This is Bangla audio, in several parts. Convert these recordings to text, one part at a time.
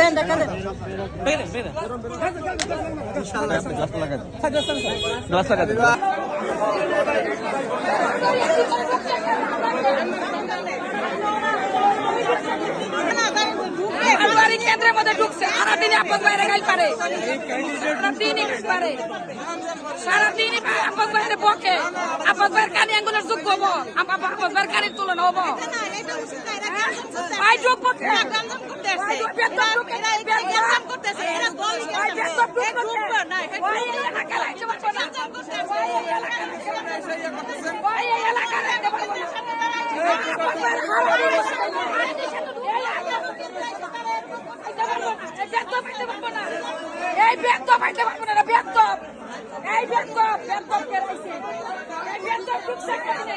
দেন দেখা দেন। আলবাড়ি কেন্দ্রের মধ্যে ঢুকছে সারাদিনই আব্বাস বাইরে গাইল পারে। সারাদিনই গাইল পারে সারাদিনই আব্বাস বাইরে বকে আব্বাস বাইরের কানি আঙ্গুলের যুগ হব আব্বাস বাইরের কানির তুলনা হব ভাই যোগ করতে এই বেদ পাইতে পারব না বেদ এই কেরাইছে ঢুকছে কেমনে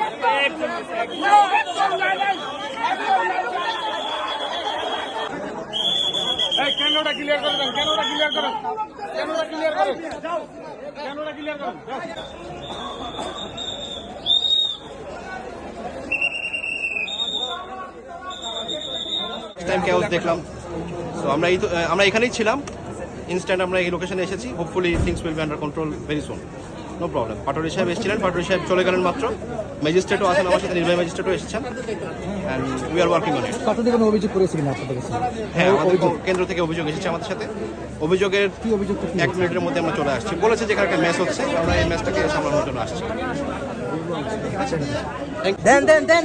কেওস দেখলাম। তো আমরা এই তো, আমরা এখানেই ছিলাম। ইনস্ট্যান্ট আমরা এই লোকেশনে এসেছি। Hopefully things will be under control very soon no problem Patwari সাহেব এসেছিলেন। পাটোয়ারি সাহেব চলে গেলেন মাত্র। ম্যাজিস্ট্রেটও আছেন আমার সাথে নির্বাহী ম্যাজিস্ট্রেটও এসেছেন। And we are working on it কতদিন কোনো অভিযোগ করেছিলেন আপনাদের কাছে? হ্যাঁ আমাদের কেন্দ্র থেকে অভিযোগ এসেছে আমাদের সাথে। অভিযোগের কি অভিযোগ এক মিনিটের মধ্যে আমরা চলে আসছি। বলেছে যে একটা ম্যাচ হচ্ছে আমরা এই ম্যাচটাকে সামলানোর জন্য আসছি। দেন দেন দেন।